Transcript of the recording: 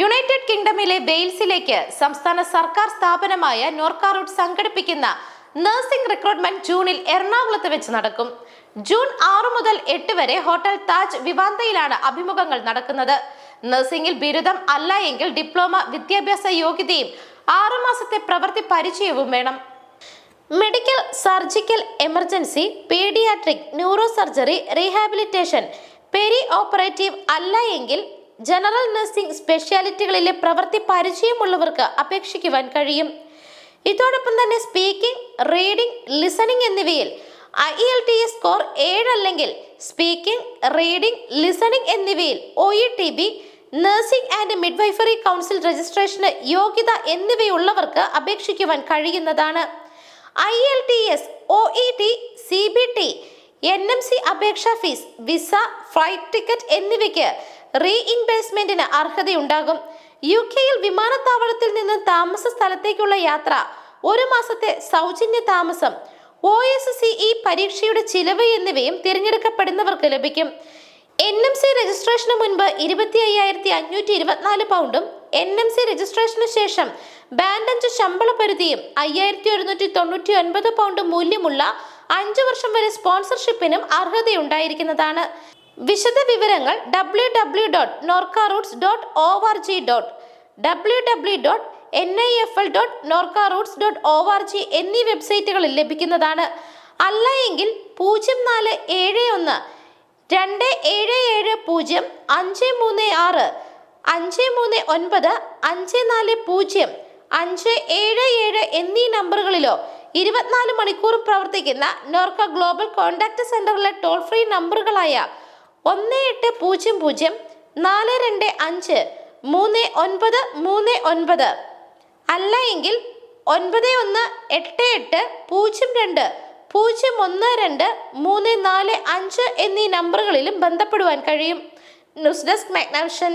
United കിങ്ഡമിലെ വെയിൽസിലേക്ക് സംസ്ഥാന സർക്കാർ സ്ഥാപനമായ നോർക്ക റൂട്ട് സംഘടിപ്പിക്കുന്ന നഴ്സിംഗ് റിക്രൂട്ട്മെന്റ് ജൂണിൽ എറണാകുളത്ത് വെച്ച് നടക്കും. ജൂൺ ആറ് മുതൽ എട്ട് വരെ ഹോട്ടൽ താജ് വിവാന്തയിലാണ് അഭിമുഖങ്ങൾ നടക്കുന്നത്. നഴ്സിംഗിൽ ബിരുദം അല്ല എങ്കിൽ ഡിപ്ലോമ വിദ്യാഭ്യാസ യോഗ്യതയും ആറുമാസത്തെ പ്രവൃത്തി പരിചയവും വേണം. Medical surgical emergency paediatric neuro surgery rehabilitation perioperative അല്ല എങ്കിൽ ജനറൽ നഴ്സിംഗ് സ്പെഷ്യാലിറ്റികളിലെ പ്രവൃത്തി പരിചയമുള്ളവർക്ക് അപേക്ഷിക്കുവാൻ കഴിയും. ഇതോടൊപ്പം തന്നെ സ്പീക്കിംഗ് റീഡിംഗ് ലിസണിംഗ് എന്നിവയിൽ I L T S score ഏഴ് അല്ലെങ്കിൽ സ്പീക്കിംഗ് റീഡിംഗ് ലിസണിംഗ് എന്നിവയിൽ O E T B nursing and midwifery council registration യോഗ്യത എന്നിവയുള്ളവർക്ക് അപേക്ഷിക്കുവാൻ കഴിയുന്നതാണ്. I L T S O E T C B T N M C അപേക്ഷാ fees visa flight ticket എന്നിവയ്ക്ക് റീഇൻവെസ്റ്റ്മെന്റിന് അർഹതയുണ്ടാകും. യു കെയിൽ വിമാനത്താവളത്തിൽ നിന്ന് താമസ സ്ഥലത്തേക്കുള്ള യാത്ര ഒരു മാസത്തെ സൗജന്യ താമസം ഒ എസ് സി ഇ പരീക്ഷയുടെ ചിലവ് എന്നിവയും തിരഞ്ഞെടുക്കപ്പെടുന്നവർക്ക് ലഭിക്കും. എൻ എം സി രജിസ്ട്രേഷന് മുൻപ് ഇരുപത്തി അയ്യായിരത്തി അഞ്ഞൂറ്റി ഇരുപത്തിനാല് പൗണ്ടും എൻ എം സി രജിസ്ട്രേഷന് ശേഷം ബാൻഡ് അഞ്ച് ശമ്പള പരിധിയും അയ്യായിരത്തി ഒരുന്നൂറ്റി തൊണ്ണൂറ്റി ഒൻപത് പൗണ്ട് മൂല്യമുള്ള അഞ്ചു വർഷം വരെ സ്പോൺസർഷിപ്പിനും അർഹതയുണ്ടായിരിക്കുന്നതാണ്. വിശദ വിവരങ്ങൾ W W dot Norka roots dot O R G dot W W dot N I F L dot Norka roots dot O R G എന്നീ വെബ്സൈറ്റുകളിൽ ലഭിക്കുന്നതാണ്. അല്ല എങ്കിൽ പൂജ്യം നാല് ഏഴ് ഒന്ന് രണ്ട് ഏഴ് ഏഴ് പൂജ്യം അഞ്ച് മൂന്ന് ആറ് അഞ്ച് മൂന്ന് ഒൻപത് അഞ്ച് നാല് പൂജ്യം അഞ്ച് ഏഴ് ഏഴ് എന്നീ നമ്പറുകളിലോ ഇരുപത്തിനാല് മണിക്കൂറും പ്രവർത്തിക്കുന്ന നോർക്ക ഗ്ലോബൽ കോൺടാക്ട് സെന്ററിലെ ടോൾ ഫ്രീ നമ്പറുകളായ ഒന്ന് എട്ട് പൂജ്യം പൂജ്യം നാല് രണ്ട് അഞ്ച് മൂന്ന് ഒൻപത് മൂന്ന് ഒൻപത്. അല്ല എങ്കിൽ ഒൻപത് ഒന്ന് എട്ട് എട്ട് പൂജ്യം രണ്ട് പൂജ്യം ഒന്ന് രണ്ട് മൂന്ന് നാല് അഞ്ച് എന്നീ നമ്പറുകളിലും ബന്ധപ്പെടുവാൻ കഴിയും. News desk Magnavision.